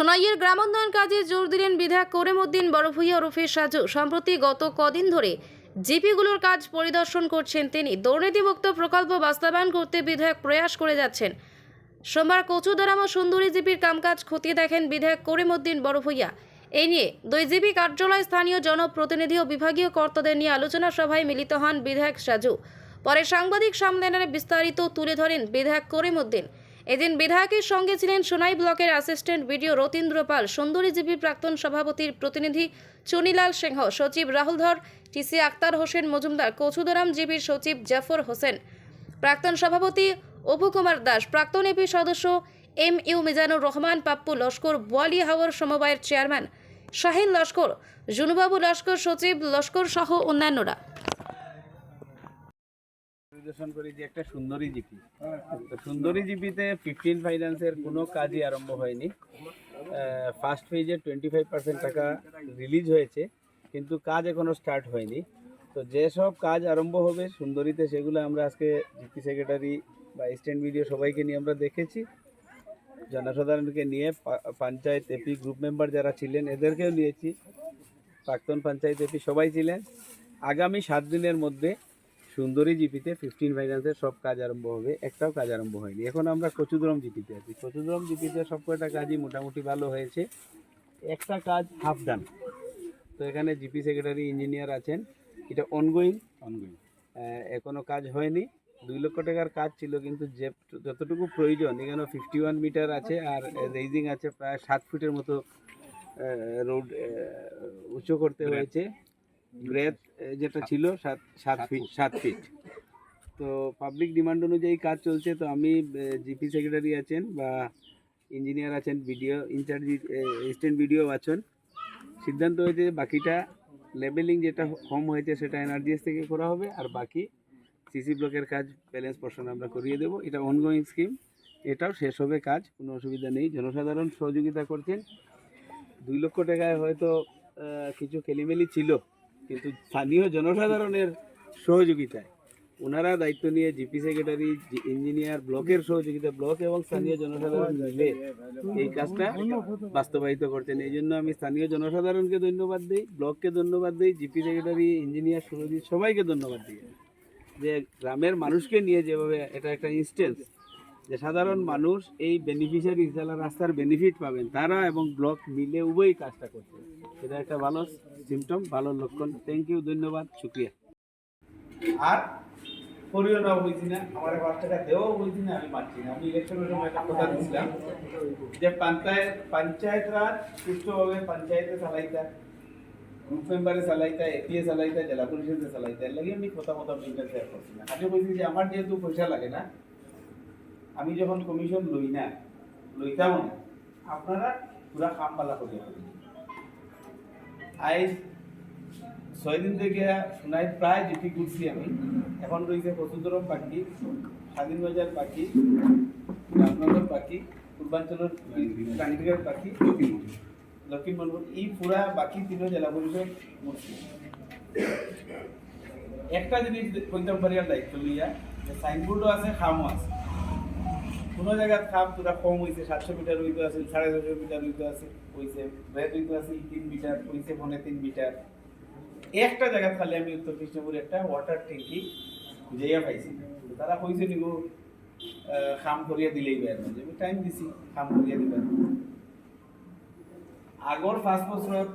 সোনাইয়ের গ্রামোন্নয়ন কাজে জোর দিলেন বিধায়ক করিমউদ্দিন, বড়ভূইয়া ওরফে সাজু। সম্প্রতি গত কদিন ধরে জিপিগুলোর কাজ পরিদর্শন করছেন তিনি। দুর্নীতিমুক্ত প্রকল্প বাস্তবায়ন করতে বিধায়ক প্রয়াস করে যাচ্ছেন। সোমবার কচুদারাম ও সুন্দরী জিপির কামকাজ খতিয়ে দেখেন বিধায়ক করিমউদ্দিন, বড়ভূইয়া। এই নিয়ে দুই জিপি কার্যালয় স্থানীয় জনপ্রতিনিধি ও বিভাগীয় কর্তাদের নিয়ে আলোচনা সভায় মিলিত হন বিধায়ক সাজু। পরে সাংবাদিক সম্মেলনে বিস্তারিত তুলে ধরেন বিধায়ক করিমউদ্দিন। এদিন বিধায়কের সঙ্গে ছিলেন সোনাই ব্লকের অ্যাসিস্ট্যান্ট বিডিও রতীন্দ্র পাল সুন্দরী জিপি প্রাক্তন সভাপতির প্রতিনিধি চুনিলাল সিংহ, সচিব রাহুল ধর, টিসি আক্তার হোসেন মজুমদার, কচুদরাম জিপির সচিব জাফর হোসেন। প্রাক্তন সভাপতি অপু কুমার দাস, প্রাক্তন এপি সদস্য এম ইউ মিজানুর রহমান, পাপ্পু লস্কর, বোয়ালি হাওয়ার সমবায়ের চেয়ারম্যান শাহিন লস্কর, জুনুবাবু লস্কর সচিব লস্কর সহ অন্যান্যরা। পরিদর্শন করি যে একটা সুন্দরী জিপি। তো সুন্দরী জিপিতে ফিফটিন ফাইন্যান্সের কোনো কাজই আরম্ভ হয়নি। ফার্স্ট ফেজে টোয়েন্টি ফাইভ পার্সেন্ট টাকা রিলিজ হয়েছে, কিন্তু কাজ এখনও স্টার্ট হয়নি। তো যেসব কাজ আরম্ভ হবে সুন্দরীতে, সেগুলো আমরা আজকে জিপি সেক্রেটারি বা স্ট্যান্ড ভিডিও সবাইকে নিয়ে আমরা দেখেছি। জনসাধারণকে নিয়ে পঞ্চায়েত এপি গ্রুপ মেম্বার যারা ছিলেন, এদেরকেও নিয়েছি। প্রাক্তন পঞ্চায়েত এপি সবাই ছিলেন। আগামী সাত দিনের মধ্যে সুন্দরী জিপিতে ফিফটিন ফাইন্যান্সের সব কাজ আরম্ভ হবে একটাও কাজ আরম্ভ হয়নি। এখন আমরা কচুদরম জিপিতে আছি। কচুদরম জিপিতে সব কয়টা কাজই মোটামুটি ভালো হয়েছে। একটা কাজ হাফ ডান তো এখানে জিপি সেক্রেটারি ইঞ্জিনিয়ার আছেন। এটা অনগোয়িং অনগোয়িং এখনও কাজ হয়নি। দুই লক্ষ টাকার কাজ ছিল কিন্তু যে যতটুকু প্রয়োজন এখানে ফিফটি ওয়ান মিটার আছে আর রেজিং আছে প্রায় সাত ফুটের মতো রোড উঁচু করতে হয়েছে। ব্রেথ যেটা ছিল সাত সাত ফিট সাত ফিট তো পাবলিক ডিমান্ড অনুযায়ী কাজ চলছে তো আমি জিপি সেক্রেটারি আছেন বা ইঞ্জিনিয়ার আছেন ভিডিও ইনচার্জ অ্যাসিস্ট্যান্ট ভিডিও আছেন। সিদ্ধান্ত হয়েছে যে বাকিটা লেভেলিং যেটা কম হয়েছে সেটা এনআরজিএস থেকে করা হবে আর বাকি সিসি ব্লকের কাজ ব্যালেন্স পোর্শন আমরা করিয়ে দেবো। এটা অনগোয়িং স্কিম এটাও শেষ হবে কাজ কোনো অসুবিধা নেই। জনসাধারণ সহযোগিতা করছেন। দুই লক্ষ টাকায় হয়তো কিছু খেলিমেলি ছিল কিন্তু স্থানীয় জনসাধারণের সহযোগিতায়। ওনারা দায়িত্ব নিয়ে জিপি সেক্রেটারি ইঞ্জিনিয়ার ব্লকের সহযোগিতা, ব্লক এবং স্থানীয় জনসাধারণ মিলে এই কাজটা বাস্তবায়িত করছেন। এই জন্য আমি স্থানীয় জনসাধারণকে ধন্যবাদ দিই, ব্লককে ধন্যবাদ দিই, জিপি সেক্রেটারি, ইঞ্জিনিয়ার সুরজিৎ সবাইকে ধন্যবাদ দিই। যে গ্রামের মানুষকে নিয়ে যেভাবে এটা একটা ইনস্টেন্স যে সাধারণ মানুষ এই বেনিফিশিয়ারি যারা রাস্তার বেনিফিট পাবেন, তারা এবং ব্লক মিলে উভয়ই কাজটা করছে। এটা একটা ভালো সিমটম ভালো লক্ষণ। থ্যাংক ইউ ধন্যবাদ, শুক্রিয়া। আর করিও না বলছি না, আমার পাঁচ টাকা দেওয়াও না, আমি মানছি না। আমি ইলেকশনের সময় একটা কথা দিয়েছিলাম যে পঞ্চায়েত পঞ্চায়েত রাজ সুষ্ঠুভাবে পঞ্চায়েতে চালাইতা গ্রুপ মেম্বারে চালাইতা এপিএ চালাইতা, জেলা পরিষদে চালাইতা, এর লাগে আমি কথা কথা শেয়ার করছি না। আগে বলছি যে আমার যেহেতু পয়সা লাগে না আমি যখন কমিশন লই না, লইতাম না, আপনারা পুরা কাম পালা করিয়া ফেলেন। আইজ ছয় দিন থেকে সোনাই প্রায় জিপি ঘুরছি আমি। এখন রয়েছে কচুদরম বাকি, স্বাধীন বাজার বাকি, রামনগর বাকি, পূর্বাঞ্চলের কান্দিঘাট বাকি লক্ষ্মীমন্ডল এই পুরা বাকি তিনও জেলা পরিষদ ঘুরছি একটা জিনিস কইতাম পারি আর দায়িত্ব লইয়া, যে সাইনবোর্ডও আছে, খামও আছে। কোনো জায়গাত খাম তোরা কম হয়েছে সাতশো মিটার হইতে আছে সাড়ে ছশো মিটার হইতে আছে হয়েছে ব্রেড হইতে আছে তিন মিটার হয়েছে পনে তিন মিটার একটা জায়গা খালি আমি উত্তর কৃষ্ণপুরে একটা ওয়াটার ট্যাঙ্কি যাইয়া পাইছি। তারা কইছে আহ, খাম করিয়া দিলেই বের আমি টাইম দিছি খাম করিয়া দিবার আগর পাঁচ বছৰত